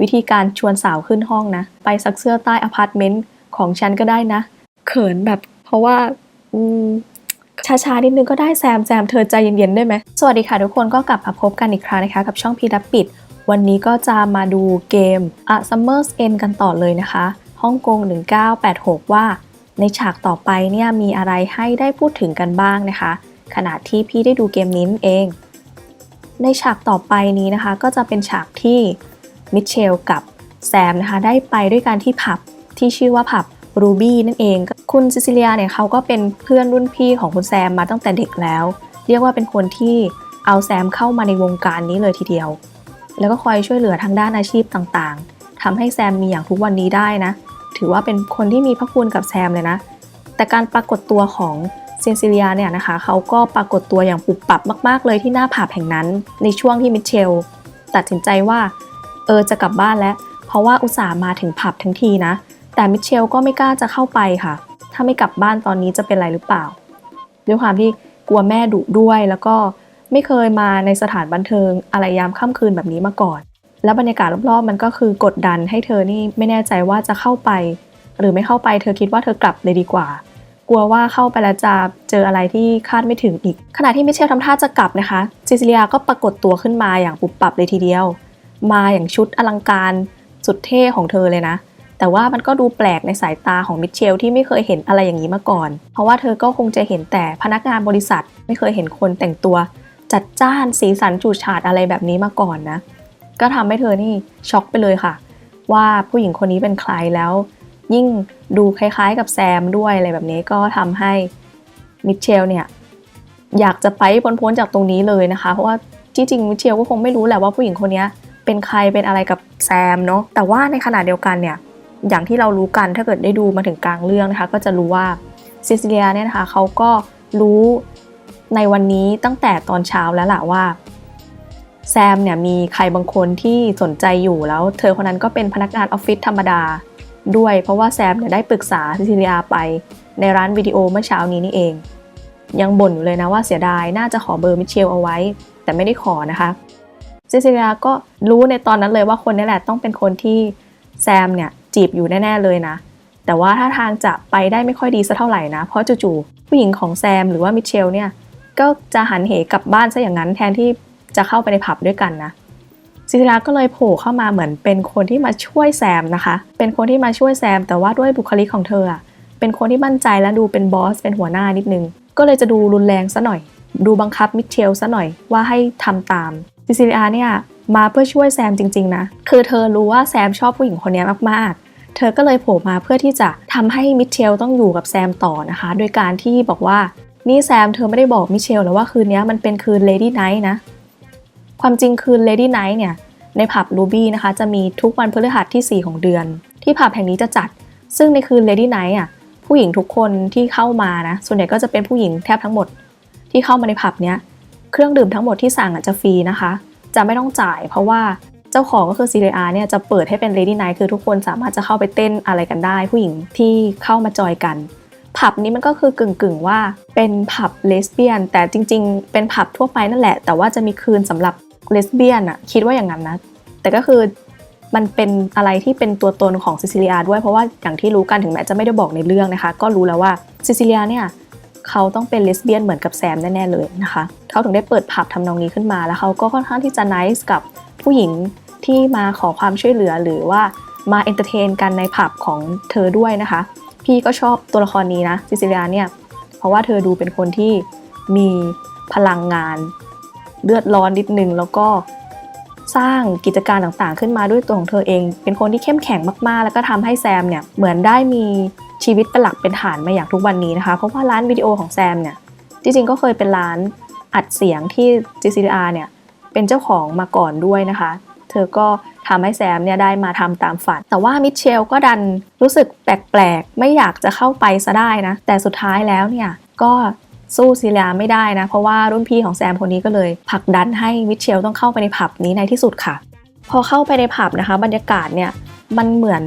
วิธีการชวนสาวขึ้นห้องนะ ไปซักเสื้อใต้อพาร์ตเมนต์ของฉันก็ได้นะ เขินแบบ เพราะว่าอืมช้าๆนิดนึงก็ได้แซมแซมเธอใจเย็นๆได้ไหม สวัสดีค่ะทุกคนก็กลับมาพบกันอีกครั้งนะคะ กับช่องพีรับปิด วันนี้ก็จะมาดูเกม A Summer's End กันต่อเลยนะคะฮ่องกง 1986 ว่า ในฉากต่อไปเนี่ยมีอะไรให้ได้พูดถึงกันบ้างนะคะ ขณะที่พี่ได้ดูเกมนี้เอง ในฉากต่อไปนี้นะคะ ก็จะเป็นฉากที่ มิเชลกับแซมนะคะได้ไปด้วยกันที่ผับที่ชื่อว่าผับรูบี้นั่นเอง คุณซิซิเลียเนี่ยเขาก็เป็นเพื่อนรุ่นพี่ของคุณแซมมาตั้งแต่เด็กแล้ว เรียกว่าเป็นคนที่เอาแซมเข้ามาในวงการนี้เลยทีเดียว แล้วก็คอยช่วยเหลือทางด้านอาชีพต่างๆทำให้แซมมีอย่างทุกวันนี้ได้นะ ถือว่าเป็นคนที่มีพระคุณกับแซมเลยนะ แต่การปรากฏตัวของเซนซิเลียเนี่ยนะคะเขาก็ปรากฏตัวอย่างปุบปับมาก ๆ เลยที่หน้าผับแห่งนั้น ในช่วงที่มิเชลตัดสินใจว่า ออจะกลับบ้านแล้ว เพราะว่าอุตส่าห์มาถึงผับทั้งทีนะ แต่มิเชลก็ไม่กล้าจะเข้าไปค่ะ ถ้าไม่กลับบ้านตอนนี้จะเป็นไรหรือเปล่า ด้วยความที่กลัวแม่ดุด้วยแล้วก็ไม่เคยมาในสถานบันเทิงอะไรยามค่ำคืนแบบนี้มาก่อน แล้วบรรยากาศรอบๆ มันก็คือกดดันให้เธอนี่ไม่แน่ใจว่าจะเข้าไป หรือไม่เข้าไปเธอคิดว่าเธอกลับเลยดีกว่า กลัวว่าเข้าไปแล้วจะเจออะไรที่คาดไม่ถึงอีก ขณะที่มิเชลทำท่าจะกลับนะคะซิซิเลียก็ปรากฏตัวขึ้นมาอย่างปุบปับเลยทีเดียว มาอย่างชุดอลังการสุดเท่ของเธอเลยนะ แต่ว่ามันก็ดูแปลกในสายตาของมิเชลที่ไม่เคยเห็นอะไรอย่างนี้มาก่อน เพราะว่าเธอก็คงจะเห็นแต่พนักงานบริษัท ไม่เคยเห็นคนแต่งตัว จัดจ้านสีสันจูดฉาดอะไรแบบนี้มาก่อนนะ ก็ทำให้เธอนี่ช็อกไปเลยค่ะ ว่าผู้หญิงคนนี้เป็นใครแล้ว ยิ่งดูคล้ายๆ กับแซมด้วยอะไรแบบนี้ก็ทำให้มิเชลเนี่ยอยากจะไปพ้นๆจากตรงนี้เลยนะคะ เพราะว่าที่จริงมิเชลก็คงไม่รู้แหละว่าผู้หญิงคนนี้ เป็นใครเป็นอะไรกับแซมเนาะแต่ว่าในขณะเดียวกันเนี่ยอย่างที่เรารู้กันถ้าเกิดได้ดูมาถึงกลางเรื่องนะคะ ก็จะรู้ว่าซิซิเลียเนี่ยนะคะเขาก็รู้ในวันนี้ตั้งแต่ตอนเช้าแล้วล่ะว่าแซมเนี่ยมีใครบางคนที่สนใจอยู่แล้วเธอคนนั้นก็เป็นพนักงานออฟฟิศธรรมดาด้วย เพราะว่าแซมเนี่ยได้ปรึกษาซิซิเลียไปในร้านวิดีโอเมื่อเช้านี้นี่เอง ยังบ่นอยู่เลยนะว่าเสียดายน่าจะขอเบอร์มิเชลเอาไว้ แต่ไม่ได้ขอนะคะ ซิซิเลียก็รู้ในตอนนั้นเลยว่าคนนี้แหละต้องเป็นคนที่แซมเนี่ยจีบอยู่แน่ๆเลยนะ แต่ว่าถ้าทางจะไปได้ไม่ค่อยดีสักเท่าไหร่นะ เพราะจู่ๆผู้หญิงของแซมหรือว่ามิเชลเนี่ยก็จะหันเหกลับบ้านซะอย่างนั้นแทนที่จะเข้าไปในผับด้วยกันนะซิซิลาก็เลยโผล่เข้ามาเหมือนเป็นคนที่มาช่วยแซมนะคะ เป็นคนที่มาช่วยแซม แต่ว่าด้วยบุคลิกของเธออะเป็นคนที่มั่นใจและดูเป็นบอสเป็นหัวหน้านิดนึง ก็เลยจะดูรุนแรงซะหน่อย ดูบังคับมิเชลซะหน่อยว่าให้ทำตาม ซิซิลาเนี่ยมาเพื่อช่วยแซมจริงๆนะ คือเธอรู้ว่าแซมชอบผู้หญิงคนนี้มากๆ เธอก็เลยโผล่มาเพื่อที่จะทำให้มิเชลต้องอยู่กับแซมต่อนะคะ โดยการที่บอกว่านี่แซมเธอไม่ได้บอกมิเชลหรอว่าคืนนี้มันเป็นคืนเลดี้ไนท์นะ ความจริงคืน Lady Night เนี่ยในผับ Ruby นะคะจะมีทุกวันพฤหัสที่ 4 ของเดือน ที่ผับแห่งนี้จะจัด ซึ่งในคืน Lady Night อะผู้หญิงทุกคนที่เข้ามานะส่วนใหญ่ก็จะเป็นผู้หญิงแทบทั้งหมด ที่เข้ามาในผับเนี้ย เครื่องดื่มทั้งหมดที่สั่งจะฟรีนะคะ จะไม่ต้องจ่าย เพราะว่าเจ้าของก็คือ CDR เนี่ยจะเปิดให้เป็น Lady Night คือทุกคนสามารถจะเข้าไปเต้นอะไรกันได้ ผู้หญิงที่เข้ามาจอยกัน ผับนี้มันก็คือกึ่งๆว่าเป็นผับเลสเบี้ยน แต่จริงๆ เป็นผับทั่วไปนั่นแหละ แต่ว่าจะมีคืนสำหรับเลสเบี้ยนอะคิดว่าอย่างนั้นนะ แต่ก็คือมันเป็นอะไรที่เป็นตัวตนของซิซิเลียด้วยเพราะว่าอย่างที่รู้กันถึงแม้จะไม่ได้บอกในเรื่องนะคะ ก็รู้แล้วว่าซิซิเลียเนี่ย เขาต้องเป็นเลสเบี้ยนเหมือนกับแซมแน่ๆเลยนะคะเขาถึงได้เปิดผับทำนองนี้ขึ้นมา แล้วเขาก็ค่อนข้างที่จะนิสกับผู้หญิงที่มาขอความช่วยเหลือหรือว่ามาเอนเตอร์เทนกันในผับของเธอด้วยนะคะ พี่ก็ชอบตัวละครนี้นะซิซิเลียเนี่ยเพราะว่าเธอดูเป็นคนที่มีพลังงานเลือดร้อนนิดนึงแล้วก็สร้างกิจการต่างๆ ขึ้นมาด้วยตัวของเธอเอง เป็นคนที่เข้มแข็งมากๆ แล้วก็ทำให้แซมเนี่ยเหมือนได้มี ชีวิตเป็นหลักเป็นฐานมาอย่างทุกวันนี้นะคะ เพราะว่าร้านวิดีโอของแซมเนี่ย จริงๆก็เคยเป็นร้านอัดเสียงที่ GCDR เนี่ย เป็นเจ้าของมาก่อนด้วยนะคะ เธอก็ทำให้แซมเนี่ยได้มาทำตามฝัน แต่ว่ามิเชลก็ดันรู้สึกแปลกๆ ไม่อยากจะเข้าไปซะได้นะ แต่สุดท้ายแล้วเนี่ย ก็สู้ซิเลียไม่ได้นะ เพราะว่ารุ่นพี่ของแซมคนนี้ก็เลยผลักดันให้มิเชลต้องเข้าไปในผับนี้ในที่สุดค่ะ พอเข้าไปในผับนะคะ บรรยากาศเนี่ยมันเหมือน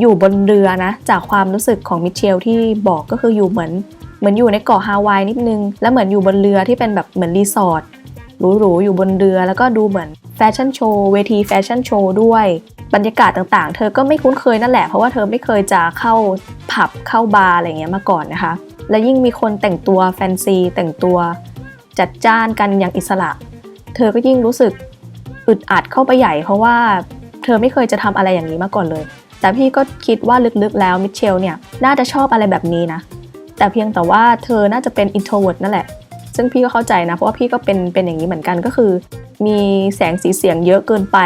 อยู่บนเรือนะ จากความรู้สึกของมิเชลที่บอกก็คืออยู่เหมือน เหมือนอยู่ในเกาะฮาวายนิดนึง แล้วเหมือนอยู่บนเรือที่เป็นแบบเหมือนรีสอร์ทหรูๆอยู่บนเรือแล้วก็ดูเหมือนแฟชั่นโชว์เวทีแฟชั่นโชว์ด้วย บรรยากาศต่างๆ เธอก็ไม่คุ้นเคยนั่นแหละเพราะว่าเธอไม่เคยจะเข้าผับเข้าบาร์อะไรเงี้ยมาก่อนนะคะ และยิ่งมีคนแต่งตัวแฟนซีแต่งตัวจัดจ้านกันอย่างอิสระ เธอก็ยิ่งรู้สึกอึดอัดเข้าไปใหญ่ เพราะว่าเธอไม่เคยจะทำอะไรอย่างนี้มาก่อนเลย แต่พี่ก็คิดว่าลึกๆแล้วมิเชลเนี่ยน่าจะชอบอะไรแบบนี้นะ แต่เพียงแต่ว่าเธอน่าจะเป็น introvert นั่นแหละ ซึ่งพี่ก็เข้าใจนะ เพราะว่าพี่ก็เป็นเป็นอย่างนี้เหมือนกันก็คือ มีแสงสีเสียงเยอะเกินไป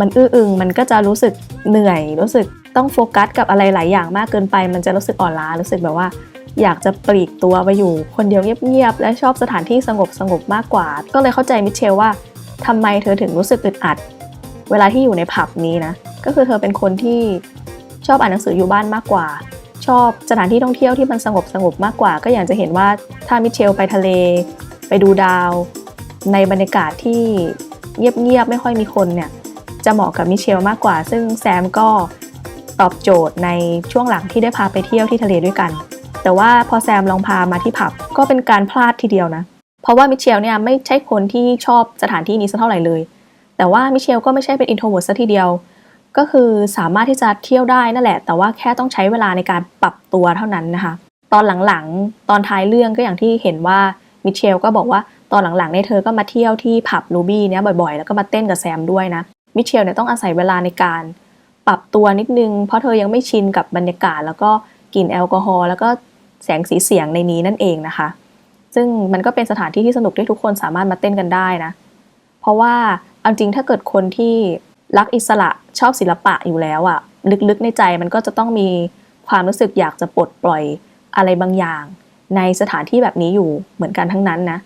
มันอื้ออึงมันก็จะรู้สึกเหนื่อย รู้สึกต้องโฟกัสกับอะไรหลายอย่างมากเกินไป มันจะรู้สึกอ่อนล้ารู้สึกแบบว่า อยากจะปลีกตัวไปอยู่ คนเดียวเงียบๆและชอบสถานที่สงบสงบมากกว่า ก็เลยเข้าใจมิเชลว่าทำไมเธอถึงรู้สึกอึดอัด เวลาที่อยู่ในผับนี้นะ ก็คือเธอเป็นคนที่ชอบอ่านหนังสืออยู่บ้านมากกว่า ชอบสถานที่ท่องเที่ยวที่มันสงบสงบมากกว่า ก็อยากจะเห็นว่าถ้ามิเชลไปทะเล ไปดูดาว ในบรรยากาศที่เงียบๆไม่ค่อยมีคนเนี่ยจะเหมาะกับมิเชลมากกว่า ซึ่งแซมก็ตอบโจทย์ในช่วงหลังที่ได้พาไปเที่ยวที่ทะเลด้วยกัน แต่ว่าพอแซมลองพามาที่ผับก็เป็นการพลาดทีเดียวนะ เพราะว่ามิเชลเนี่ยไม่ใช่คนที่ชอบสถานที่นี้สักเท่าไหร่เลย แต่ว่ามิเชลก็ไม่ใช่เป็นอินโทรเวิร์ตซะทีเดียว ก็คือสามารถที่จะเที่ยวได้นั่นแหละ แต่ว่าแค่ต้องใช้เวลาในการปรับตัวเท่านั้นนะคะ ตอนหลังๆ ตอนท้ายเรื่องก็อย่างที่เห็นว่ามิเชลก็บอกว่าตอนหลังๆเนี่ยเธอก็มาเที่ยวที่ผับลูบี้เนี่ยบ่อยๆ แล้วก็มาเต้นกับแซมด้วยนะ มิเชลเนี่ยต้องอาศัยเวลาในการปรับตัวนิดนึง เพราะเธอยังไม่ชินกับบรรยากาศ แล้วก็กลิ่นแอลกอฮอล์แล้วก็แสงสีเสียงในนี้นั่นเองนะคะ ซึ่งมันก็เป็นสถานที่ที่สนุกที่ทุกคนสามารถมาเต้นกันได้นะ เพราะว่า เอาจริงถ้าเกิดคนที่รักอิสระชอบศิลปะอยู่แล้วอะลึกๆในใจมันก็จะต้องมีความรู้สึกอยากจะปลดปล่อยอะไรบางอย่าง ในสถานที่แบบนี้อยู่เหมือนกันทั้งนั้นนะ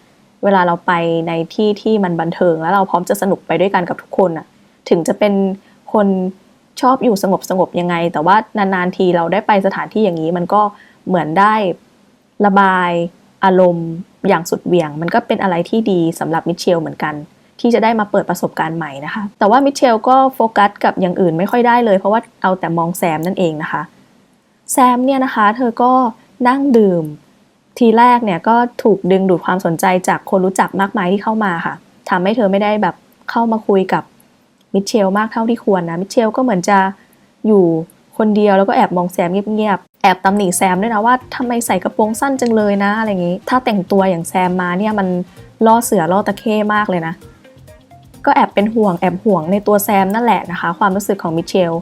เวลาเราไปในที่ที่มันบันเทิงแล้วเราพร้อมจะสนุกไปด้วยกันกับทุกคนอะถึงจะเป็นคนชอบอยู่สงบสงบๆยังไง แต่ว่านานๆทีเราได้ไปสถานที่อย่างนี้มันก็เหมือนได้ระบายอารมณ์อย่างสุดเหวี่ยง มันก็เป็นอะไรที่ดีสำหรับมิเชลเหมือนกัน ที่จะได้มาเปิดประสบการณ์ใหม่นะคะ แต่ว่ามิเชลก็โฟกัสกับอย่างอื่นไม่ค่อยได้เลย เพราะว่าเอาแต่มองแซมนั่นเองนะคะ แซมเนี่ยนะคะ เธอก็นั่งดื่ม ทีแรกเนี่ยก็ถูกดึงดูดความสนใจจากคนรู้จักมากมายที่เข้ามาค่ะทำให้เธอไม่ได้แบบเข้ามาคุยกับมิเชลมากเท่าที่ควรนะ มิเชลก็เหมือนจะอยู่คนเดียวแล้วก็แอบมองแซมเงียบๆ แอบตำหนิแซมด้วยนะว่าทำไมใส่กระโปรงสั้นจังเลยนะอะไรอย่างนี้ ถ้าแต่งตัวอย่างแซมมาเนี่ยมันล่อเสือล่อตะเข้มากเลยนะ ก็แอบเป็นห่วงแอบห่วงในตัวแซมนั่นแหละนะคะ ความรู้สึกของมิเชล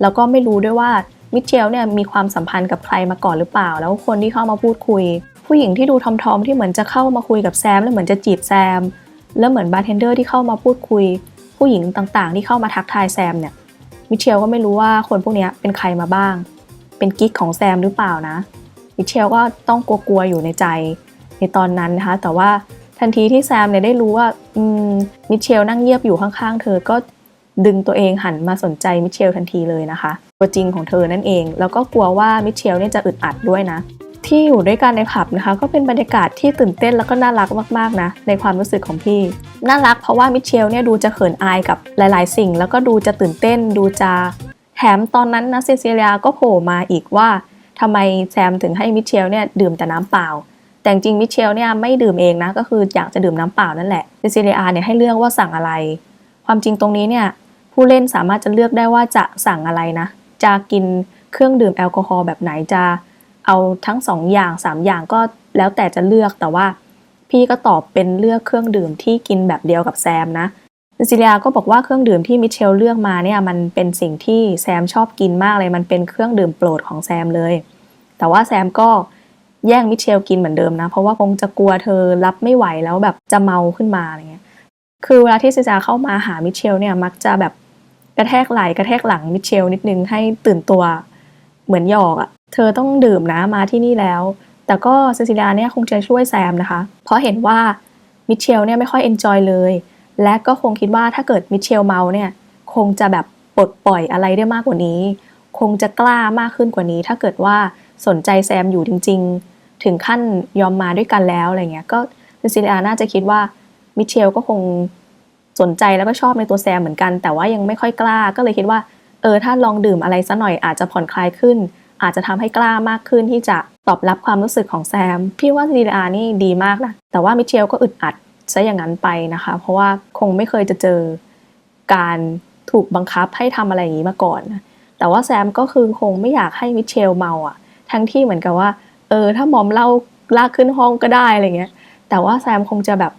แล้วก็ไม่รู้ด้วยว่ามิเชลเนี่ยมีความสัมพันธ์กับใครมาก่อนหรือเปล่า แล้วคนที่เข้ามาพูดคุย ผู้หญิงที่ดูทอมๆที่เหมือนจะเข้ามาคุยกับแซมแล้วเหมือนจะจีบแซมแล้วเหมือนบาร์เทนเดอร์ที่เข้ามาพูดคุย ผู้หญิงต่างๆ ที่เข้ามาทักทายแซมเนี่ยมิเชลก็ไม่รู้ว่าคนพวกนี้เป็นใครมาบ้าง เป็นกิ๊กของแซมหรือเปล่านะมิเชลก็ต้องกลัวๆอยู่ในใจในตอนนั้นนะคะแต่ว่า ทันทีที่แซมเนี่ยได้รู้ว่าอืมมิเชลนั่งเงียบอยู่ข้างๆ เธอก็ดึงตัวเองหันมาสนใจมิเชลทันทีเลยนะคะ ตัวจริงของเธอนั่นเอง แล้วก็กลัวว่ามิเชลเนี่ยจะอึดอัดด้วยนะ ที่อยู่ด้วยกันในผับนะคะ ก็เป็นบรรยากาศที่ตื่นเต้นแล้วก็น่ารักมากๆนะ ในความรู้สึกของพี่ น่ารักเพราะว่ามิเชลเนี่ยดูจะเขินอายกับหลาย ๆ สิ่ง แล้วก็ดูจะตื่นเต้น ดูจะแถมตอนนั้นนะเซซิเลียก็โผล่มาอีกว่าทำไมแซมถึงให้มิเชลเนี่ยดื่มแต่น้ำเปล่า แต่จริงมิเชลเนี่ยไม่ดื่มเองนะก็คืออยากจะดื่มน้ำเปล่านั่นแหละเซซิเลียเนี่ยให้เลือกว่าสั่งอะไร ความจริงตรงนี้เนี่ยผู้เล่นสามารถจะเลือกได้ว่าจะสั่งอะไรนะ จะกินเครื่องดื่มแอลกอฮอล์แบบไหนจะเอาทั้งสองอย่างสามอย่างก็แล้วแต่จะเลือกแต่ว่า พี่ก็ตอบเป็นเลือกเครื่องดื่มที่กินแบบเดียวกับแซมนะซิเลียก็บอกว่าเครื่องดื่มที่มิเชลเลือกมาเนี่ยมันเป็นสิ่งที่แซมชอบกินมากเลยมันเป็นเครื่องดื่มโปรดของแซมเลย แต่ว่าแซมก็ แย่งมิเชลกินเหมือนเดิมนะ เพราะว่าคงจะกลัวเธอรับไม่ไหวแล้วแบบจะเมาขึ้นมาอะไรเงี้ย คือเวลาที่ซิเลียเข้ามาหามิเชลเนี่ยมักจะแบบกระแทกไหล่กระแทกหลังมิเชลนิดนึงให้ตื่นตัวเหมือนหยอกอะ่ะ เธอต้องดื่มนะมาที่นี่แล้ว แต่ก็เซซิลียเนี่ยคงจะช่วยแซมนะคะ เพราะเห็นว่ามิเชลเนี่ยไม่ค่อยเอนจอยเลย และก็คงคิดว่าถ้าเกิดมิเชลเมาเนี่ยคงจะแบบปลดปล่อยอะไรได้มากกว่านี้ คงจะกล้ามากขึ้นกว่านี้ ถ้าเกิดว่าสนใจแซมอยู่จริง ๆ ถึงขั้นยอมมาด้วยกันแล้วอะไรเงี้ยก็เซซิเลียน่าจะคิดว่ามิเชลก็คงสนใจแล้วก็ชอบในตัวแซมเหมือนกัน แต่ว่ายังไม่ค่อยกล้าก็เลยคิดว่า เออถ้าลองดื่มอะไรสัหน่อยอาจจะผ่อนคลายขึ้น อาจจะทำให้กล้ามากขึ้นที่จะตอบรับความรู้สึกของแซม พี่ว่าซีเรียนี่ดีมากนะแต่ว่ามิเชลก็อึดอัดซะอย่างนั้นไปนะคะ เพราะว่าคงไม่เคยจะเจอการถูกบังคับให้ทำอะไรอย่างนี้มาก่อน แต่ว่าแซมก็คือคงไม่อยากให้มิเชลเมาอะ ทั้งที่เหมือนกับว่า เออ ถ้ามอมเล่าลากขึ้นห้องก็ได้อะไรเงี้ย แต่ว่าแซมคงจะแบบ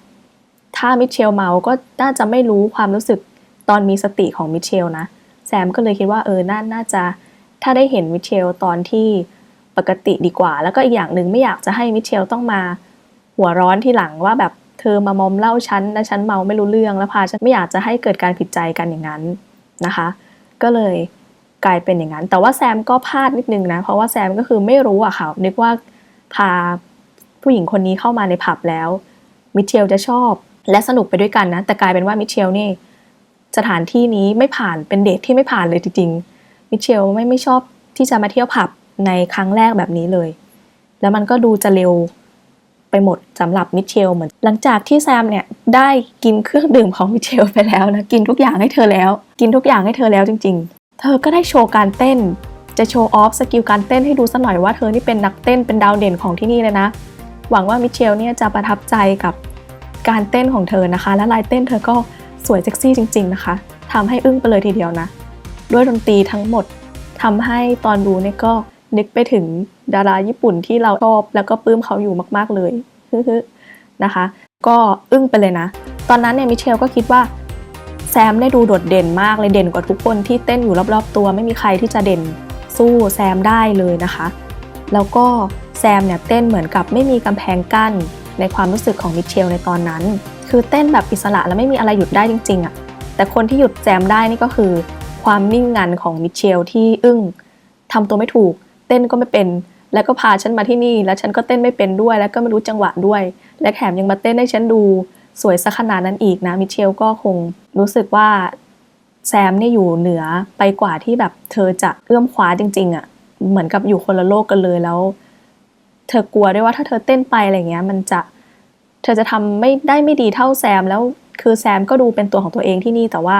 ถ้ามิเชลเมาก็น่าจะไม่รู้ความรู้สึกตอนมีสติของมิเชลนะ แซมก็เลยคิดว่าเออน่าน่าจะถ้าได้เห็นมิเชลตอนที่ปกติดีกว่า แล้วก็อีกอย่างหนึ่งไม่อยากจะให้มิเชลต้องมาหัวร้อนที่หลังว่าแบบเธอมามอมเล่าฉันและฉันเมาไม่รู้เรื่องแล้วพาฉันไม่อยากจะให้เกิดการผิดใจกันอย่างนั้นนะคะ ก็เลย กลายเป็นอย่างนั้น แต่ว่าแซมก็พลาดนิดนึงนะ เพราะว่าแซมก็คือไม่รู้อะค่ะ นึกว่าพาผู้หญิงคนนี้เข้ามาในผับแล้ว มิเชลจะชอบและสนุกไปด้วยกันนะ แต่กลายเป็นว่ามิเชลนี่สถานที่นี้ไม่ผ่านเป็นเดทที่ไม่ผ่านเลยจริงๆ มิเชลไม่ไม่ชอบที่จะมาเที่ยวผับในครั้งแรกแบบนี้เลย แล้วมันก็ดูจะเร็วไปหมดสำหรับมิเชลเหมือน หลังจากที่แซมเนี่ยได้กินเครื่องดื่มของมิเชลไปแล้วนะ กินทุกอย่างให้เธอแล้ว กินทุกอย่างให้เธอแล้วจริง เธอก็ได้โชว์การเต้น จะโชว์ออฟสกิลการเต้นให้ดูสักหน่อยว่าเธอนี่เป็นนักเต้นเป็นดาวเด่นของที่นี่เลยนะ หวังว่ามิเชลเนี่ยจะประทับใจกับการเต้นของเธอนะคะ และลายเต้นเธอก็สวยเซ็กซี่จริง ๆ นะคะทำให้อึ้งไปเลยทีเดียวนะ ด้วยดนตรีทั้งหมดทำให้ตอนดูเนี่ยก็นึกไปถึงดาราญี่ปุ่นที่เราชอบแล้วก็ปลื้มเขาอยู่มากๆเลยฮึๆนะคะ ก็อึ้งไปเลยนะ ตอนนั้นเนี่ยมิเชลก็คิดว่า แซมได้ดูโดดเด่นมากเลยเด่นกว่าทุกคนที่เต้นอยู่รอบๆ ตัว ไม่มีใครที่จะเด่นสู้แซมได้เลยนะคะ แล้วก็แซมเนี่ยเต้นเหมือนกับไม่มีกำแพงกั้นในความรู้สึกของมิเชลในตอนนั้น คือเต้นแบบอิสระแล้วไม่มีอะไรหยุดได้จริงๆอะ่ะแต่คนที่หยุดแซมได้นี่ก็คือ ความนิ่งงันของมิเชลที่อึ้งทำตัวไม่ถูก เต้นก็ไม่เป็น แล้วก็พาฉันมาที่นี่ แล้วฉันก็เต้นไม่เป็นด้วย แล้วก็ไม่รู้จังหวะด้วย และแถมยังมาเต้นให้ฉันดู สวยซะขนาดนั้นอีกนะมิเชลก็คงรู้สึกว่าแซมเนี่ยอยู่เหนือไปกว่าที่แบบเธอจะเอื้อมคว้าจริง ๆอะ่ะเหมือนกับอยู่คนละโลกกันเลยแล้ว เธอกลัวด้วยว่าถ้าเธอเต้นไปอะไรเงี้ย มันจะเธอจะทำไม่ได้ไม่ดีเท่าแซมแล้วคือแซมก็ดูเป็นตัวของตัวเองที่นี่แต่ว่า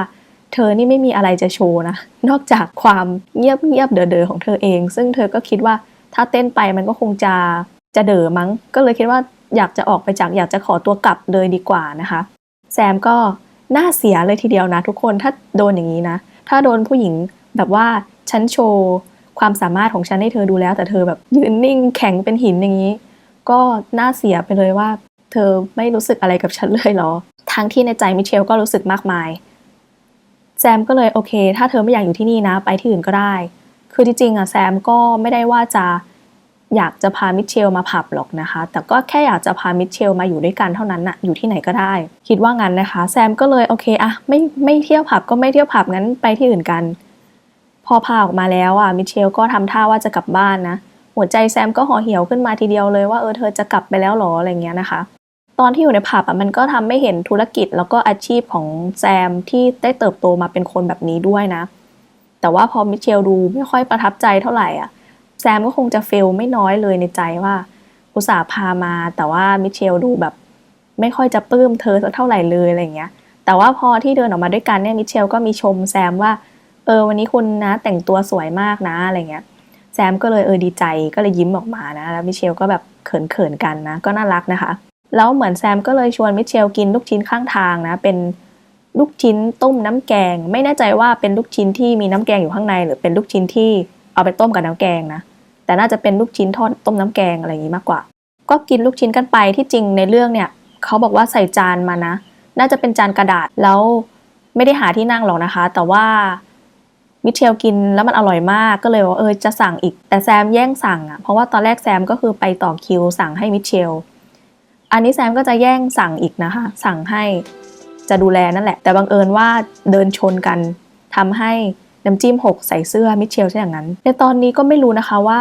เธอนี่ไม่มีอะไรจะโชว์นะ นอกจากความเงียบเงียบเด๋อเดอของเธอเอง ซึ่งเธอก็คิดว่าถ้าเต้นไปมันก็คงจะจะเด๋อมั้ง ก็เลยคิดว่า อยากจะออกไปจากอยากจะขอตัวกลับเลยดีกว่านะคะ แซมก็น่าเสียเลยทีเดียวนะทุกคนถ้าโดนอย่างนี้นะ ถ้าโดนผู้หญิงแบบว่าฉันโชว์ความสามารถของฉันให้เธอดูแล้ว แต่เธอแบบยืนนิ่งแข็งเป็นหินอย่างนี้ ก็น่าเสียไปเลยว่า เธอไม่รู้สึกอะไรกับฉันเลยเหรอ ทั้งที่ในใจมิเชลก็รู้สึกมากมาย แซมก็เลยโอเค ถ้าเธอไม่อยากอยู่ที่นี่นะ ไปที่อื่นก็ได้ คือจริงๆอะแซมก็ไม่ได้ว่าจะ อยากจะพามิเชลมาผับหรอกนะคะ แต่ก็แค่อยากจะพามิเชลมาอยู่ด้วยกันเท่านั้นน่ะอยู่ที่ไหนก็ได้ คิดว่างั้นนะคะ แซมก็เลยโอเคอะไม่ไม่เที่ยวผับก็ไม่เที่ยวผับงั้นไปที่อื่นกัน พอพาออกมาแล้วอะมิเชลก็ทำท่าว่าจะกลับบ้านนะ หัวใจแซมก็ห่อเหี่ยวขึ้นมาทีเดียวเลยว่าเออเธอจะกลับไปแล้วหรออะไรเงี้ยนะคะ ตอนที่อยู่ในผับอะมันก็ทำให้เห็นธุรกิจแล้วก็อาชีพของแซมที่ได้เติบโตมาเป็นคนแบบนี้ด้วยนะ แต่ว่าพอมิเชลดูไม่ค่อยประทับใจเท่าไหร่อะ แซมก็คงจะเฟลไม่น้อยเลยในใจว่าอุตส่าห์พามา แต่ว่ามิเชลดูแบบ ไม่ค่อยจะปลื้มเธอสักเท่าไหร่เลยอะไรเงี้ย แต่ว่าพอที่เดินออกมาด้วยกันเนี่ยมิเชลก็มีชมแซมว่า เออวันนี้คุณนะแต่งตัวสวยมากนะอะไรเงี้ย แซมก็เลยเออดีใจก็เลยยิ้มออกมานะ แล้วมิเชลก็แบบเขินๆกันนะ ก็น่ารักนะคะ แล้วเหมือนแซมก็เลยชวนมิเชลกินลูกชิ้นข้างทางนะ เป็นลูกชิ้นต้มน้ำแกง ไม่แน่ใจว่าเป็นลูกชิ้นที่มีน้ำแกงอยู่ข้างใน หรือเป็นลูกชิ้นที่เอาไปต้มกับน้ำแกงนะ แต่น่าจะเป็นลูกชิ้นทอดต้มน้ำแกงอะไรอย่างนี้มากกว่า ก็กินลูกชิ้นกันไปที่จริงในเรื่องเนี่ยเขาบอกว่าใส่จานมานะ น่าจะเป็นจานกระดาษแล้วไม่ได้หาที่นั่งหรอกนะคะ แต่ว่ามิเชลกินแล้วมันอร่อยมากก็เลยว่าเออจะสั่งอีก แต่แซมแย่งสั่งอะเพราะว่าตอนแรกแซมก็คือไปต่อคิวสั่งให้มิเชลอันนี้แซมก็จะแย่งสั่งอีกนะคะ สั่งให้จะดูแลนั่นแหละ แต่บังเอิญว่าเดินชนกันทำให้ น้ำจิ้มหกใส่เสื้อมิเชลใช่อย่างนั้น ในตอนนี้ก็ไม่รู้นะคะว่า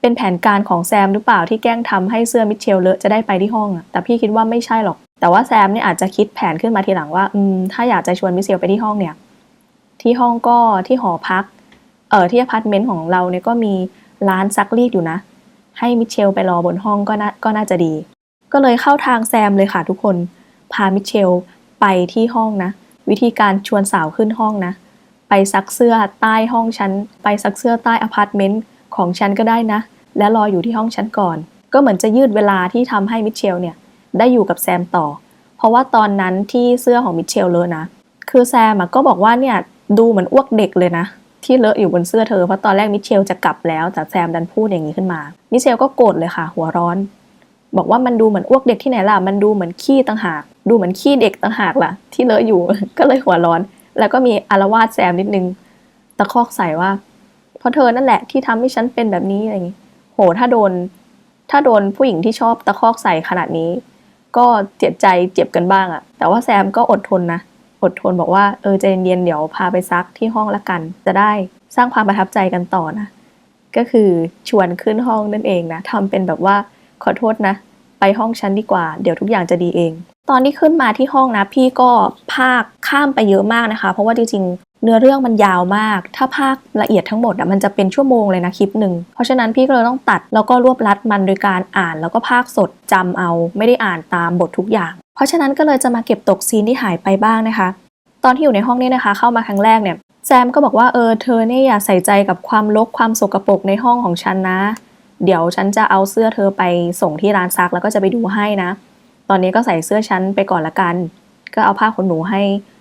เป็นแผนการของแซมหรือเปล่าที่แกล้งทำให้เสื้อมิเชลเลอะจะได้ไปที่ห้องอะแต่พี่คิดว่าไม่ใช่หรอก แต่ว่าแซมเนี่ยอาจจะคิดแผนขึ้นมาทีหลังว่าอืมถ้าอยากจะชวนมิเชลไปที่ห้องเนี่ย ที่ห้องก็ที่หอพัก เออที่อพาร์ตเมนต์ของเราเนี่ยก็มีร้านซักรีดอยู่นะ ให้มิเชลไปรอบนห้องก็น่าก็น่าจะดี ก็เลยเข้าทางแซมเลยค่ะทุกคน พามิเชลไปที่ห้องนะ วิธีการชวนสาวขึ้นห้องนะ ซักเสื้อใต้ห้องฉัน ไปซักเสื้อใต้อพาร์ตเมนต์ของฉันก็ได้นะ และรออยู่ที่ห้องฉันก่อน ก็เหมือนจะยืดเวลาที่ทำให้มิเชลเนี่ยได้อยู่กับแซมต่อ เพราะว่าตอนนั้นที่เสื้อของมิเชลเลอะนะ คือแซมก็บอกว่าเนี่ยดูเหมือนอ้วกเด็กเลยนะ ที่เลอะอยู่บนเสื้อเธอเพราะตอนแรกมิเชลจะกลับแล้วแต่แซมดันพูดอย่างนี้ขึ้นมา มิเชลก็โกรธเลยค่ะ หัวร้อน บอกว่ามันดูเหมือนอ้วกเด็กที่ไหนล่ะ มันดูเหมือนขี้ต่างหาก ดูเหมือนขี้เด็กต่างหากล่ะ ที่เลอะอยู่ ก็เลยหัวร้อน แล้วก็มีอารวาสแซมนิดนึง ตะคอกใส่ว่า เพราะเธอนั่นแหละที่ทำให้ฉันเป็นแบบนี้อะไรอย่างนี้ โห ถ้าโดน ถ้าโดนผู้หญิงที่ชอบตะคอกใส่ขนาดนี้ ก็เจ็บใจเจ็บกันบ้างอะแต่ว่าแซมก็อดทนนะ อดทนบอกว่าเออใจเย็นๆเดี๋ยวพาไปซักที่ห้องละกัน จะได้สร้างความประทับใจกันต่อนะ ก็คือชวนขึ้นห้องนั่นเองนะทำเป็นแบบว่าขอโทษนะ ไปห้องฉันดีกว่า เดี๋ยวทุกอย่างจะดีเอง ตอนที่ขึ้นมาที่ห้องนะพี่ก็ภาคข้ามไปเยอะมากนะคะ เพราะว่าจริงๆเนื้อเรื่องมันยาวมาก ถ้าภาคละเอียดทั้งหมดอะมันจะเป็นชั่วโมงเลยนะคลิปหนึ่ง เพราะฉะนั้นพี่ก็เลยต้องตัดแล้วก็รวบรัดมันโดยการอ่านแล้วก็ภาคสดจำเอา ไม่ได้อ่านตามบททุกอย่าง เพราะฉะนั้นก็เลยจะมาเก็บตกซีนที่หายไปบ้างนะคะ ตอนที่อยู่ในห้องนี้นะคะ เข้ามาครั้งแรกเนี่ยแซมก็บอกว่าเออเธอเนี่ยอย่าใส่ใจกับความรกความสกปรกในห้องของฉันนะ เดี๋ยวฉันจะเอาเสื้อเธอไปส่งที่ร้านซักแล้วก็จะไปดูให้นะ ตอนนี้ก็ใส่เสื้อฉันไปก่อนละกัน ก็เอาผ้าขนหนูให้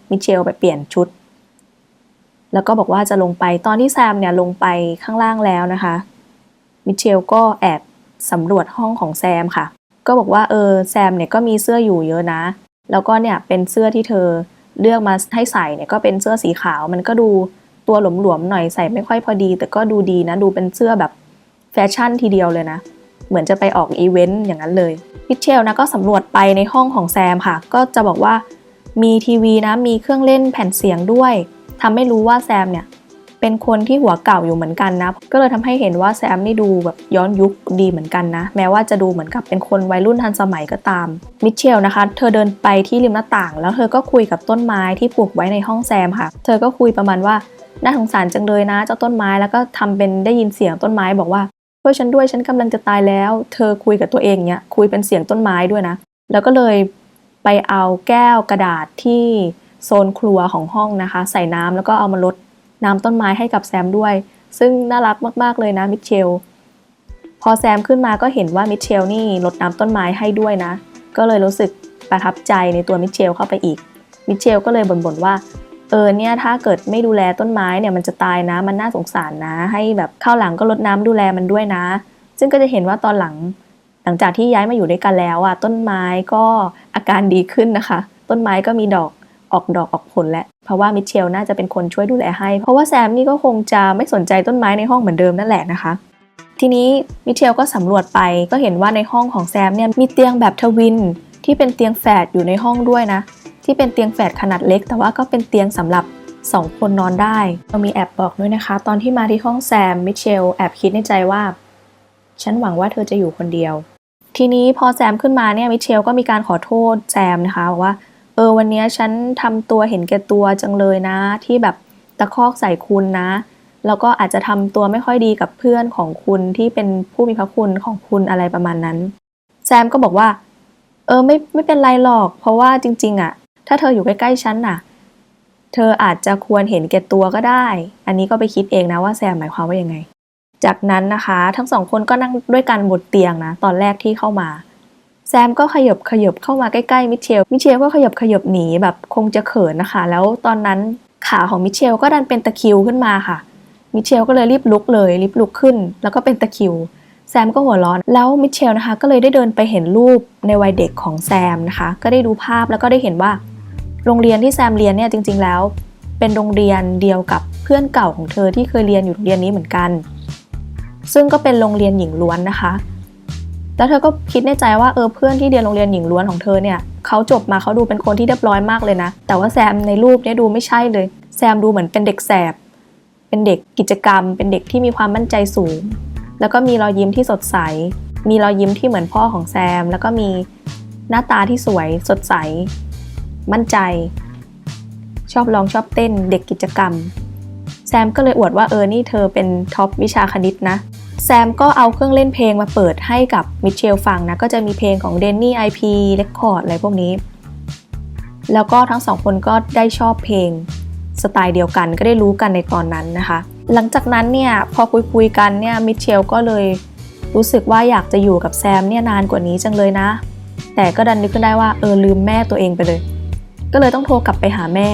มิเชลไปเปลี่ยนชุด แล้วก็บอกว่าจะลงไปตอนที่แซมเนี่ยลงไปข้างล่างแล้วนะคะ มิเชลก็แอบสำรวจห้องของแซมค่ะ ก็บอกว่าเออแซมเนี่ยก็มีเสื้ออยู่เยอะนะ แล้วก็เนี่ยเป็นเสื้อที่เธอเลือกมาให้ใส่เนี่ยก็เป็นเสื้อสีขาว มันก็ดูตัวหลวมๆหน่อยใส่ไม่ค่อยพอดี แต่ก็ดูดีนะ ดูเป็นเสื้อแบบแฟชั่นทีเดียวเลยนะ เหมือนจะไปออกอีเวนต์อย่างนั้นเลยมิเชลนะก็สำรวจไปในห้องของแซมค่ะ ก็จะบอกว่ามีทีวีนะมีเครื่องเล่นแผ่นเสียงด้วยทำให้รู้ว่าแซมเนี่ยเป็นคนที่หัวเก่าอยู่เหมือนกันนะ ก็เลยทำให้เห็นว่าแซมนี่ดูแบบย้อนยุคดีเหมือนกันนะ แม้ว่าจะดูเหมือนกับเป็นคนวัยรุ่นทันสมัยก็ตาม มิเชลนะคะ เธอเดินไปที่ริมหน้าต่าง แล้วเธอก็คุยกับต้นไม้ที่ปลูกไว้ในห้องแซมค่ะ เธอก็คุยประมาณว่าน่าสงสารจังเลยนะ เจ้าต้นไม้แล้วก็ทำเป็นได้ยินเสียงต้นไม้บอกว่า ช่วยฉันด้วยฉันกำลังจะตายแล้ว เธอคุยกับตัวเองเนี่ยคุยเป็นเสียงต้นไม้ด้วยนะ แล้วก็เลยไปเอาแก้วกระดาษที่โซนครัวของห้องนะคะ ใส่น้ำแล้วก็เอามาลดน้ำต้นไม้ให้กับแซมด้วย ซึ่งน่ารักมากๆเลยนะมิเชลพอแซมขึ้นมาก็เห็นว่ามิเชลนี่ลดน้ำต้นไม้ให้ด้วยนะ ก็เลยรู้สึกประทับใจในตัวมิเชลเข้าไปอีกมิเชลก็เลยบ่นๆว่า เออเนี่ยถ้าเกิดไม่ดูแลต้นไม้เนี่ยมันจะตายนะมันน่าสงสารนะ ให้แบบข้าวหลังก็ลดน้ำดูแลมันด้วยนะ ซึ่งก็จะเห็นว่าตอนหลัง หลังจากที่ย้ายมาอยู่ด้วยกันแล้วอะต้นไม้ก็อาการดีขึ้นนะคะ ต้นไม้ก็มีดอกออกดอกออกผลแล้วเพราะว่ามิเชลน่าจะเป็นคนช่วยดูแลให้ เพราะว่าแซมนี่ก็คงจะไม่สนใจต้นไม้ในห้องเหมือนเดิมนั่นแหละนะคะ ทีนี้มิเชลก็สำรวจไปก็เห็นว่าในห้องของแซมเนี่ยมีเตียงแบบทวินที่เป็นเตียงแฝดอยู่ในห้องด้วยนะ ที่เป็นเตียงแฝดขนาดเล็ก แต่ว่าก็เป็นเตียงสำหรับ 2 คนนอนได้ เรามีแอบบอกด้วยนะคะ ตอนที่มาที่ห้องแซมมิเชลแอบคิดในใจว่า ฉันหวังว่าเธอจะอยู่คนเดียว ทีนี้พอแซมขึ้นมาเนี่ยมิเชลก็มีการขอโทษแซมนะคะบอกว่าเออวันนี้ฉันทำตัวเห็นแก่ตัวจังเลยนะ ที่แบบตะคอกใส่คุณนะ แล้วก็อาจจะทำตัวไม่ค่อยดีกับเพื่อนของคุณที่เป็นผู้มีพระคุณของคุณอะไรประมาณนั้น แซมก็บอกว่า เออไม่ไม่เป็นไรหรอก เพราะว่าจริง ๆอะ ถ้าเธออยู่ใกล้ๆฉันน่ะ เธออาจจะควรเห็นแก่ตัวก็ได้ อันนี้ก็ไปคิดเองนะว่าแซมหมายความว่ายังไง จากนั้นนะคะ ทั้งสองคนก็นั่งด้วยกันบนเตียงนะ ตอนแรกที่เข้ามา แซมก็ขยบขยบเข้ามาใกล้ๆมิเชล มิเชลก็ขยบขยบหนีแบบคงจะเขินนะคะ แล้วตอนนั้นขาของมิเชลก็ดันเป็นตะคิวขึ้นมาค่ะ มิเชลก็เลยรีบลุกเลยรีบลุกขึ้น แล้วก็เป็นตะคิวแซมก็หัวร้อน แล้วมิเชลนะคะ ก็เลยได้เดินไปเห็นรูปในวัยเด็กของแซมนะคะ ก็ได้ดูภาพแล้วก็ได้เห็นว่า โรงเรียนที่แซมเรียนเนี่ยจริง ๆ แล้ว เป็นโรงเรียนเดียวกับเพื่อนเก่าของเธอที่เคยเรียนอยู่โรงเรียนนี้เหมือนกัน ซึ่งก็เป็นโรงเรียนหญิงล้วนนะคะ แล้วเธอก็คิดในใจว่าเออเพื่อนที่เรียนโรงเรียนหญิงล้วนของเธอเนี่ยเขาจบมาเขาดูเป็นคนที่เรียบร้อยมากเลยนะ แต่ว่าแซมในรูปเนี่ยดูไม่ใช่เลย แซมดูเหมือนเป็นเด็กแสบ เป็นเด็กกิจกรรม เป็นเด็กที่มีความมั่นใจสูง แล้วก็มีรอยยิ้มที่สดใส มีรอยยิ้มที่เหมือนพ่อของแซม แล้วก็มีหน้าตาที่สวยสดใส มั่นใจ ชอบร้องชอบเต้นเด็กกิจกรรม แซมก็เลยอวดว่าเออนี่เธอเป็นท็อปวิชาคณิตนะ แซมก็เอาเครื่องเล่นเพลงมาเปิดให้กับมิเชลฟังนะ ก็จะมีเพลงของเดนนี่ไอพีเรคคอร์ดอะไรพวกนี้ แล้วก็ทั้งสองคนก็ได้ชอบเพลงสไตล์เดียวกันก็ได้รู้กันในตอนนั้นนะคะ หลังจากนั้นเนี่ยพอคุยคุยๆกันเนี่ยมิเชลก็เลยรู้สึกว่าอยากจะอยู่กับแซมเนี่ยนานกว่านี้จังเลยนะ แต่ก็ดันนึกขึ้นได้ว่าเออลืมแม่ตัวเองไปเลย ก็เลยต้องโทรกลับไปหาแม่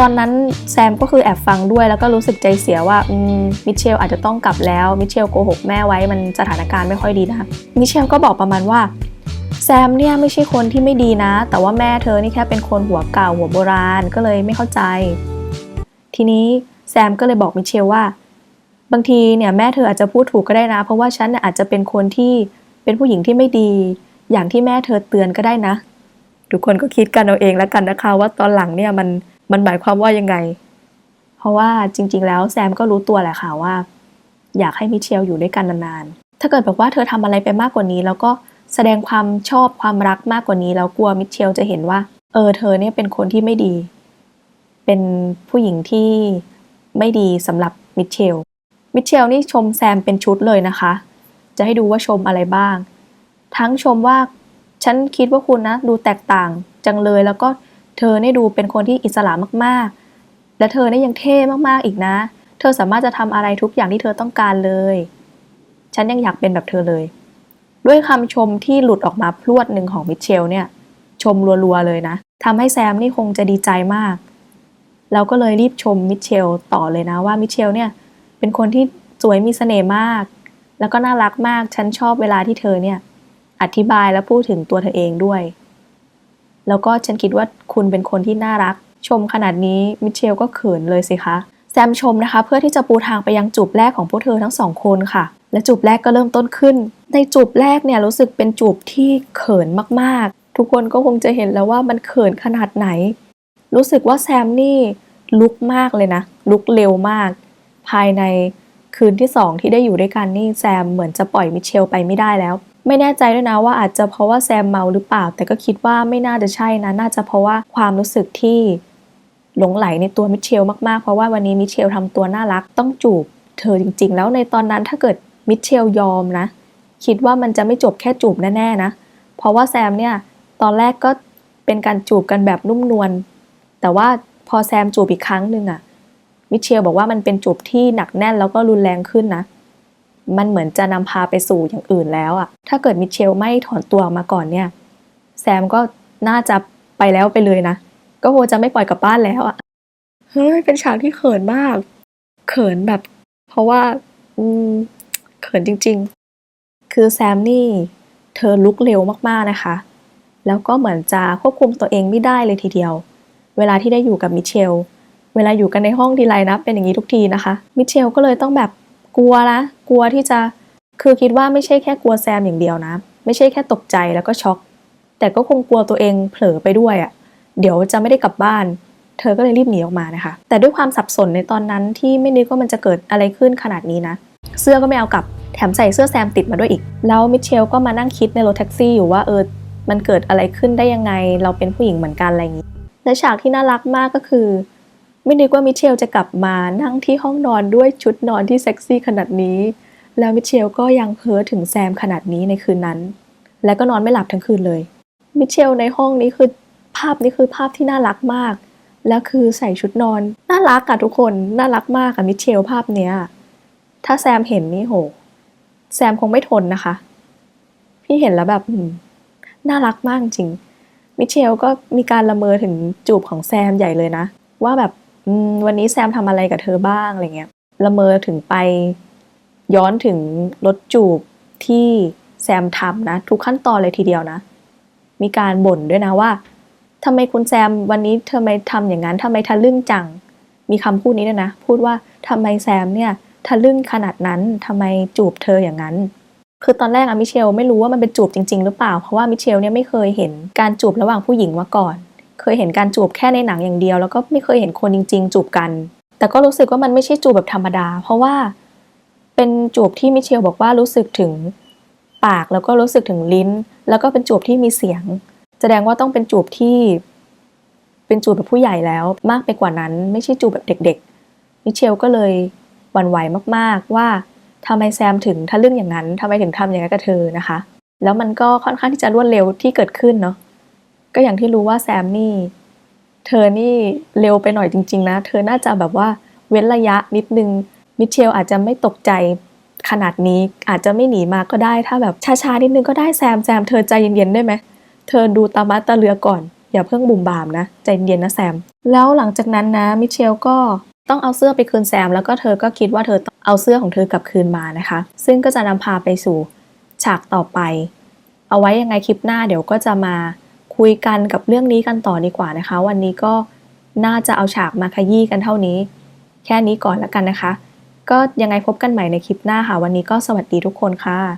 ตอนนั้นแซมก็คือแอบฟังด้วยแล้วก็รู้สึกใจเสียว่าอืมมิเชลอาจจะต้องกลับแล้วมิเชลโกหกแม่ไว้มันสถานการณ์ไม่ค่อยดีนะมิเชลก็บอกประมาณว่าแซมเนี่ยไม่ใช่คนที่ไม่ดีนะ แต่ว่าแม่เธอนี่แค่เป็นคนหัวเก่าหัวโบราณก็เลยไม่เข้าใจ ทีนี้แซมก็เลยบอกมิเชลว่า บางทีเนี่ยแม่เธออาจจะพูดถูกก็ได้นะ เพราะว่าฉันเนี่ยอาจจะเป็นคนที่เป็นผู้หญิงที่ไม่ดี อย่างที่แม่เธอเตือนก็ได้นะ ทุกคนก็คิดกันเอาเองแล้วกันนะคะ ว่าตอนหลังเนี่ยมันมันหมายความว่ายังไง เพราะว่าจริง ๆ แล้วแซมก็รู้ตัวแหละค่ะว่า อยากให้มิเชลอยู่ด้วยกันนานๆ ถ้าเกิดแบบว่าเธอทำอะไรไปมากกว่านี้ แล้วก็แสดงความชอบความรักมากกว่านี้ แล้วกลัวมิเชลจะเห็นว่า เออเธอเนี่ยเป็นคนที่ไม่ดี เป็นผู้หญิงที่ไม่ดีสำหรับมิเชล มิเชลนี่ชมแซมเป็นชุดเลยนะคะ จะให้ดูว่าชมอะไรบ้าง ทั้งชมว่า ฉันคิดว่าคุณนะดูแตกต่าง จังเลยแล้วก็เธอเนี่ยดูเป็นคนที่อิสระมากๆ และเธอเนี่ยยังเท่มากๆอีกนะ เธอสามารถจะทำอะไรทุกอย่างที่เธอต้องการเลย ฉันยังอยากเป็นแบบเธอเลย ด้วยคำชมที่หลุดออกมาพรวดหนึ่งของมิเชลเนี่ย ชมรัวๆเลยนะทำให้แซมนี่คงจะดีใจมาก เราก็เลยรีบชมมิเชลต่อเลยนะว่ามิเชลเนี่ยเป็นคนที่สวยมีเสน่ห์มาก แล้วก็น่ารักมาก ฉันชอบเวลาที่เธอเนี่ย อธิบายและพูดถึงตัวเธอเองด้วย แล้วก็ฉันคิดว่าคุณเป็นคนที่น่ารัก ชมขนาดนี้มิเชลก็เขินเลยสิคะ แซมชมนะคะเพื่อที่จะปูทางไปยังจูบแรกของพวกเธอทั้งสองคนค่ะ และจูบแรกก็เริ่มต้นขึ้น ในจูบแรกเนี่ยรู้สึกเป็นจูบที่เขินมากๆ ทุกคนก็คงจะเห็นแล้วว่ามันเขินขนาดไหน รู้สึกว่าแซมนี่ลุกมากเลยนะ ลุกเร็วมาก ภายในคืนที่สองที่ได้อยู่ด้วยกันนี่แซมเหมือนจะปล่อยมิเชลไปไม่ได้แล้ว ไม่แน่ใจด้วยนะว่าอาจจะเพราะว่าแซมเมาหรือเปล่า แต่ก็คิดว่าไม่น่าจะใช่นะ น่าจะเพราะว่าความรู้สึกที่หลงไหลในตัวมิเชลมากๆ เพราะว่าวันนี้มิเชลทำตัวน่ารักต้องจูบเธอจริง ๆ แล้วในตอนนั้นถ้าเกิดมิเชลยอมนะ คิดว่ามันจะไม่จบแค่จูบแน่ๆนะ เพราะว่าแซมเนี่ยตอนแรกก็เป็นการจูบกันแบบนุ่มนวล แต่ว่าพอแซมจูบอีกครั้งหนึ่งอะมิเชลบอกว่ามันเป็นจูบที่หนักแน่นแล้วก็รุนแรงขึ้นนะ มันเหมือนจะนำพาไปสู่อย่างอื่นแล้วอะถ้าเกิดมิเชลไม่ถอนตัวออกมาก่อนเนี่ย แซมก็น่าจะไปแล้วไปเลยนะ ก็คงจะไม่ปล่อยกลับบ้านแล้วอะเฮ้ยเป็นฉากที่เขินมาก เขินแบบ เพราะว่า อืมเขินจริง ๆ คือแซมนี่ เธอลุกเร็วมากๆนะคะ แล้วก็เหมือนจะควบคุมตัวเองไม่ได้เลยทีเดียว เวลาที่ได้อยู่กับมิเชลเวลาอยู่กันในห้องทีไรนะเป็นอย่างนี้ทุกทีนะคะ มิเชลก็เลยต้องแบบ กลัวนะกลัวที่จะคือคิดว่าไม่ใช่แค่กลัวแซมอย่างเดียวนะ ไม่ใช่แค่ตกใจแล้วก็ช็อก แต่ก็คงกลัวตัวเองเผลอไปด้วยอะ่ะเดี๋ยวจะไม่ได้กลับบ้าน เธอก็เลยรีบหนีออกมานะคะ แต่ด้วยความสับสนในตอนนั้นที่ไม่นึกว่ามันจะเกิดอะไรขึ้นขนาดนี้นะ เสื้อก็ไม่เอากลับแถมใส่เสื้อแซมติดมาด้วยอีก แล้วมิเชลก็มานั่งคิดในรถแท็กซี่อยู่ว่าเออมันเกิดอะไรขึ้นได้ยังไง เราเป็นผู้หญิงเหมือนกันอะไรอย่างนี้และฉากที่น่ารักมากก็คือ ไม่นึกว่ามิเชลจะกลับมานั่งที่ห้องนอนด้วยชุดนอนที่เซ็กซี่ขนาดนี้ แล้วมิเชลก็ยังเพ้อถึงแซมขนาดนี้ในคืนนั้น และก็นอนไม่หลับทั้งคืนเลย มิเชลในห้องนี้คือภาพนี้คือภาพที่น่ารักมาก แล้วคือใส่ชุดนอน น่ารักอะทุกคน น่ารักมากอะมิเชลภาพเนี้ย ถ้าแซมเห็นนี่โห แซมคงไม่ทนนะคะ พี่เห็นแล้วแบบน่ารักมากจริง มิเชลก็มีการละเมอถึงจูบของแซมใหญ่เลยนะ ว่าแบบ วันนี้แซมทำอะไรกับเธอบ้างอะไรเงี้ยละเมอถึงไปย้อนถึงรถจูบที่แซมทำนะ ทุกขั้นตอนเลยทีเดียวนะ มีการบ่นด้วยนะว่าทำไมคุณแซมวันนี้เธอไม่ทำอย่างนั้นทำไมทะลึ่งจัง มีคำพูดนี้ด้วยนะ พูดว่าทำไมแซมเนี่ยทะลึ่งขนาดนั้นทำไมจูบเธออย่างนั้น คือตอนแรกอะมิเชลไม่รู้ว่ามันเป็นจูบจริง ๆ หรือเปล่า เพราะว่ามิเชลเนี่ยไม่เคยเห็นการจูบระหว่างผู้หญิงมาก่อน เคยเห็นการจูบแค่ในหนังอย่างเดียว แล้วก็ไม่เคยเห็นคนจริง ๆ จูบกัน แต่ก็รู้สึกว่ามันไม่ใช่จูบแบบธรรมดา เพราะว่าเป็นจูบที่มิเชลบอกว่ารู้สึกถึงปากแล้วก็รู้สึกถึงลิ้น แล้วก็เป็นจูบที่มีเสียง แสดงว่าต้องเป็นจูบที่ เป็นจูบแบบผู้ใหญ่แล้วมากไปกว่านั้น ไม่ใช่จูบแบบเด็ก ๆ มิเชลก็เลยหวั่นไหวมากๆว่าทำไมแซมถึงทะลึ่งอย่างนั้นทำไมถึงทำอย่างนั้นกับเธอนะคะ แล้วมันก็ค่อนข้างที่จะรวดเร็วที่เกิดขึ้นเนาะ ก็อย่างที่รู้ว่าแซมนี่ เธอนี่เร็วไปหน่อยจริง ๆ นะ เธอน่าจะแบบว่าเว้นระยะนิดนึง มิเชลอาจจะไม่ตกใจขนาดนี้อาจจะไม่หนีมาก็ได้ ถ้าแบบช้าๆนิดนึงก็ได้แซมแซมเธอใจเย็นๆได้ไหม เธอดูตามัตาเรือก่อน อย่าเพิ่งบุ่มบามนะ ใจเย็นนะแซม แล้วหลังจากนั้นนะมิเชลก็ต้องเอาเสื้อไปคืนแซม แล้วก็เธอก็คิดว่าเธอเอาเสื้อของเธอกลับคืนมานะคะ ซึ่งก็จะนำพาไปสู่ฉากต่อไป เอาไว้ยังไงคลิปหน้าเดี๋ยวก็จะมา คุยกันกับเรื่องนี้กันต่อดีกว่านะคะ วันนี้ก็น่าจะเอาฉากมาขยี้กันเท่านี้ แค่นี้ก่อนแล้วกันนะคะ ก็ยังไงพบกันใหม่ในคลิปหน้าค่ะ วันนี้ก็สวัสดีทุกคนค่ะ